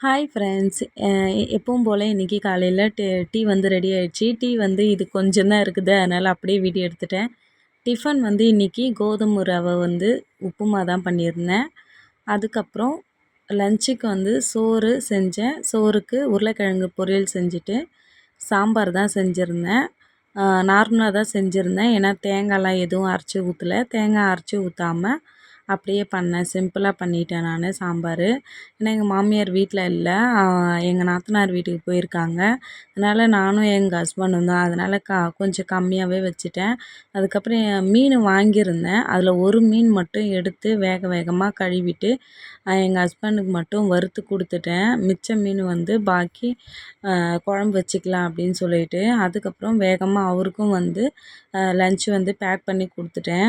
Hi friends எப்பவும் போல் இன்றைக்கி காலையில் டீ டீ வந்து ரெடி ஆகிடுச்சி டீ வந்து இது கொஞ்சம் தான் இருக்குது. அதனால் அப்படியே வீடியோ எடுத்துட்டேன். டிஃபன் வந்து இன்றைக்கி கோதுமை ரவை வந்து உப்புமா தான் பண்ணியிருந்தேன். அதுக்கப்புறம் லஞ்சுக்கு வந்து சோறு செஞ்சேன். சோறுக்கு உருளைக்கிழங்கு பொரியல் செஞ்சுட்டு சாம்பார் தான் செஞ்சுருந்தேன். நார்மலாக தான் செஞ்சுருந்தேன். ஏன்னா தேங்காய்லாம் எதுவும் அரைச்சி ஊற்றலை தேங்காய் அரைச்சி ஊற்றாமல் அப்படியே பண்ணேன். சிம்பிளாக பண்ணிட்டேன் நான் சாம்பார். ஏன்னா எங்கள் மாமியார் வீட்டில் இல்லை. எங்கள் நாத்தனார் வீட்டுக்கு போயிருக்காங்க. அதனால் நானும் எங்கள் ஹஸ்பண்டும் தான். அதனால் க கொஞ்சம் கம்மியாகவே வச்சுட்டேன். அதுக்கப்புறம் மீன் வாங்கியிருந்தேன். அதில் ஒரு மீன் மட்டும் எடுத்து வேக வேகமாக கழுவிட்டு எங்கள் ஹஸ்பண்டுக்கு மட்டும் வறுத்து கொடுத்துட்டேன். மிச்ச மீன் வந்து பாக்கி குழம்பு வச்சுக்கலாம் அப்படின்னு சொல்லிட்டு அதுக்கப்புறம் வேகமாக அவருக்கும் வந்து லன்ச் வந்து பேக் பண்ணி கொடுத்துட்டேன்.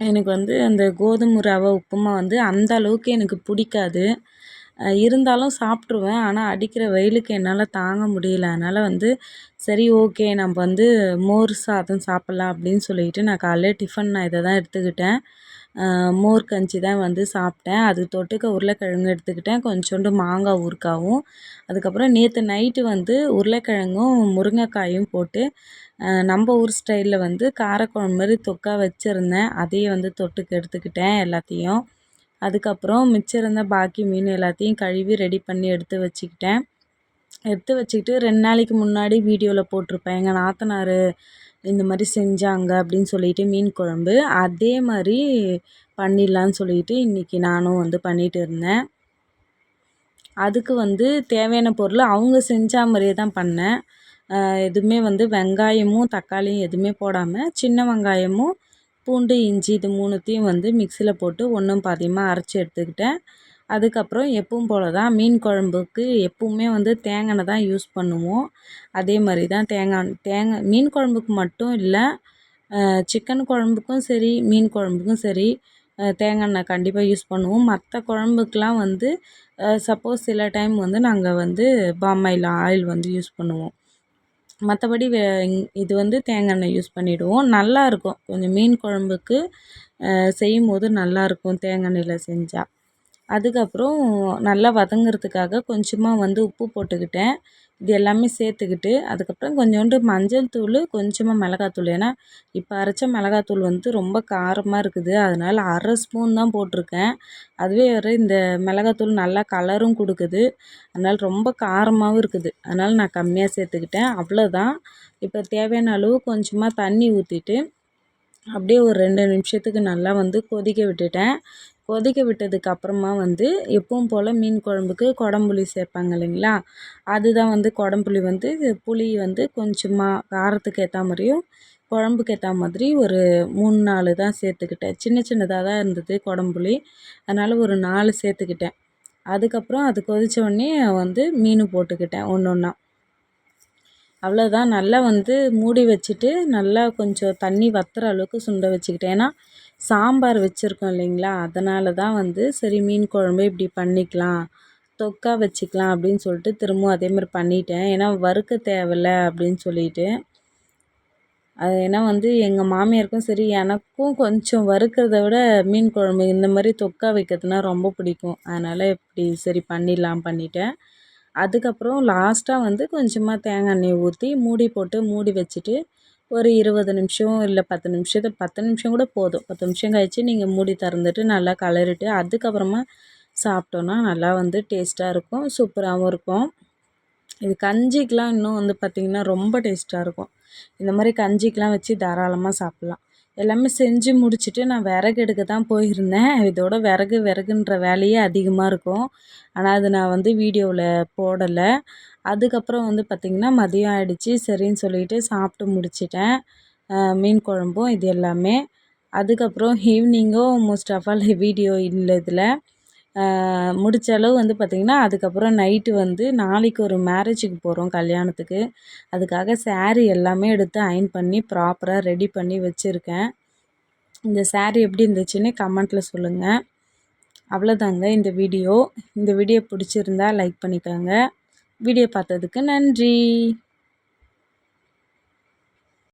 எனக்கு வந்து அந்த கோதுமை ரவை உப்புமா வந்து அந்த அளவுக்கு எனக்கு பிடிக்காது. இருந்தாலும் சாப்பிட்ருவேன் ஆனால் அடிக்கிற வெயிலுக்கு என்னால் தாங்க முடியல. அதனால் வந்து சரி ஓகே நம்ம வந்து மோர் சாதம் சாப்பிட்லாம் அப்படின்னு சொல்லிட்டு நான் காலைல டிஃபன் நான் இதை தான் எடுத்துக்கிட்டேன். மோர் கஞ்சி தான் வந்து சாப்பிட்டேன். அது தொட்டுக்க உருளைக்கிழங்கு எடுத்துக்கிட்டேன். கொஞ்சோண்டு மாங்காய் ஊறுக்காவும் அதுக்கப்புறம் நேற்று நைட்டு வந்து உருளைக்கிழங்கும் முருங்கைக்காயும் போட்டு நம்ம ஊர் ஸ்டைலில் வந்து காரக்குழம்பு மாதிரி தொக்கா வச்சுருந்தேன். அதையே வந்து தொட்டுக்க எடுத்துக்கிட்டேன் எல்லாத்தையும். அதுக்கப்புறம் மிச்சம் இருந்த பாக்கி மீன் எல்லாத்தையும் கழுவி ரெடி பண்ணி எடுத்து வச்சுக்கிட்டேன். எடுத்து வச்சுக்கிட்டு ரெண்டு நாளைக்கு முன்னாடி வீடியோவில் போட்டிருப்பேன். எங்கள் நாத்தனார் இந்த மாதிரி செஞ்சாங்க அப்படின்னு சொல்லிட்டு மீன் குழம்பு. அதே மாதிரி பண்ணிடலான்னு சொல்லிட்டு இன்றைக்கி நானும் வந்து பண்ணிகிட்டு இருந்தேன். அதுக்கு வந்து தேவையான பொருள் அவங்க செஞ்ச மாதிரியே தான் பண்ணேன். எதுவுமே வந்து வெங்காயமும் தக்காளியும் எதுவுமே போடாமல் சின்ன வெங்காயமும் பூண்டு இஞ்சி இது மூணுத்தையும் வந்து மிக்சியில் போட்டு ஒன்றும் பாதியமாக அரைச்சி எடுத்துக்கிட்டேன். அதுக்கப்புறம் எப்பவும் போல் தான் மீன் குழம்புக்கு எப்பவுமே வந்து தேங்காய் தான் யூஸ் பண்ணுவோம். அதே மாதிரி தான் தேங்காய் தேங்காய் மீன் குழம்புக்கு மட்டும் இல்லை சிக்கன் குழம்புக்கும் சரி மீன் குழம்புக்கும் சரி தேங்காய் எண்ணெய் கண்டிப்பாக யூஸ் பண்ணுவோம். மற்ற குழம்புக்கெலாம் வந்து சப்போஸ் சில டைம் வந்து நாங்கள் வந்து பாமாயில் ஆயில் வந்து யூஸ் பண்ணுவோம். மற்றபடி வே இது வந்து தேங்காய் எண்ணெய் யூஸ் பண்ணிவிடுவோம் நல்லாயிருக்கும் கொஞ்சம் மீன் குழம்புக்கு செய்யும் போது நல்லாயிருக்கும் தேங்காய் எண்ணெயில் செஞ்சால் அதுக்கப்புறம் நல்லா வதங்கிறதுக்காக கொஞ்சமாக வந்து உப்பு போட்டுக்கிட்டேன். இது எல்லாமே சேர்த்துக்கிட்டு அதுக்கப்புறம் கொஞ்சோண்டு மஞ்சள் தூள் கொஞ்சமாக மிளகாத்தூள் ஏன்னா இப்போ அரைச்ச மிளகாத்தூள் வந்து ரொம்ப காரமாக இருக்குது. அதனால் அரை ஸ்பூன் தான் போட்டிருக்கேன். அதுவே வேறு இந்த மிளகாத்தூள் நல்லா கலரும் கொடுக்குது. அதனால் ரொம்ப காரமாகவும் இருக்குது. அதனால் நான் கம்மியாக சேர்த்துக்கிட்டேன். அவ்வளோதான் இப்போ தேவையான அளவு கொஞ்சமாக தண்ணி ஊற்றிட்டு அப்படியே ஒரு ரெண்டு நிமிஷத்துக்கு நல்லா வந்து கொதிக்க விட்டுட்டேன். கொதிக்க விட்டதுக்கு அப்புறமா வந்து எப்பவும் போல் மீன் குழம்புக்கு குடம்புளி சேர்ப்பாங்க இல்லைங்களா? அதுதான் வந்து குடம்புளி வந்து புளி வந்து கொஞ்சமாக காரத்துக்கு ஏற்ற மாதிரியும் குழம்புக்கு ஏற்ற மாதிரி ஒரு மூணு நாலு தான் சேர்த்துக்கிட்டேன். சின்ன சின்னதாக தான் இருந்தது குடம்புளி. அதனால் ஒரு நாலு சேர்த்துக்கிட்டேன். அதுக்கப்புறம் அது கொதித்த உடனே வந்து மீன் போட்டுக்கிட்டேன் ஒன்று ஒன்றா அவ்வளோதான் நல்லா வந்து மூடி வச்சுட்டு நல்லா கொஞ்சம் தண்ணி வற்றுற அளவுக்கு சுண்ட வச்சுக்கிட்டேன். ஏன்னா சாம்பார் வச்சுருக்கோம் இல்லைங்களா? அதனால தான் வந்து சரி மீன் குழம்பு இப்படி பண்ணிக்கலாம் தொக்கா வச்சுக்கலாம் அப்படின்னு சொல்லிட்டு திரும்பவும் அதே மாதிரி பண்ணிட்டேன். ஏன்னா வறுக்க தேவையில்ல அப்படின்னு சொல்லிட்டு. அது ஏன்னா வந்து எங்கள் மாமியாருக்கும் சரி எனக்கும் கொஞ்சம் வறுக்கிறத விட மீன் குழம்பு இந்த மாதிரி தொக்கா வைக்கிறதுனா ரொம்ப பிடிக்கும். அதனால் இப்படி சரி பண்ணிடலாம் பண்ணிட்டேன். அதுக்கப்புறம் லாஸ்ட்டாக வந்து கொஞ்சமாக தேங்காய் எண்ணெய் ஊற்றி மூடி போட்டு மூடி வச்சுட்டு ஒரு இருபது நிமிஷம் இல்லை பத்து நிமிஷத்து பத்து நிமிஷம் கூட போதும். பத்து நிமிஷம் கழித்து நீங்கள் மூடி திறந்துட்டு நல்லா கலரிட்டு அதுக்கப்புறமா சாப்பிட்டோன்னா நல்லா வந்து டேஸ்ட்டாக இருக்கும் சூப்பராகவும் இருக்கும். இது கஞ்சிக்கெலாம் இன்னும் வந்து பார்த்திங்கன்னா ரொம்ப டேஸ்ட்டாக இருக்கும். இந்த மாதிரி கஞ்சிக்கெலாம் வச்சு தாராளமாக சாப்பிட்லாம். எல்லாமே செஞ்சு முடிச்சுட்டு நான் விறகு எடுக்க தான் போயிருந்தேன். இதோட விறகு விறகுன்ற வேலையே அதிகமாக இருக்கும். ஆனால் அது நான் வந்து வீடியோவில் போடலை. அதுக்கப்புறம் வந்து பார்த்திங்கன்னா மதியம் ஆகிடுச்சி சரின்னு சொல்லிட்டு சாப்பிட்டு முடிச்சிட்டேன். மீன் குழம்பும் இது எல்லாமே. அதுக்கப்புறம் ஈவினிங்கும் மோஸ்ட் ஆஃப் ஆல் வீடியோ இல்லை இதில். முடித்த அளவு வந்து பார்த்திங்கன்னா அதுக்கப்புறம் நைட்டு வந்து நாளைக்கு ஒரு மேரேஜுக்கு போகிறோம் கல்யாணத்துக்கு. அதுக்காக ஸேரீ எல்லாமே எடுத்து அயன் பண்ணி ப்ராப்பராக ரெடி பண்ணி வச்சுருக்கேன். இந்த சேரீ எப்படி இருந்துச்சுன்னு கமெண்ட்டில் சொல்லுங்கள் அவ்வளோதாங்க இந்த வீடியோ இந்த வீடியோ பிடிச்சிருந்தா லைக் பண்ணிக்கோங்க. வீடியோ பார்த்ததுக்கு நன்றி.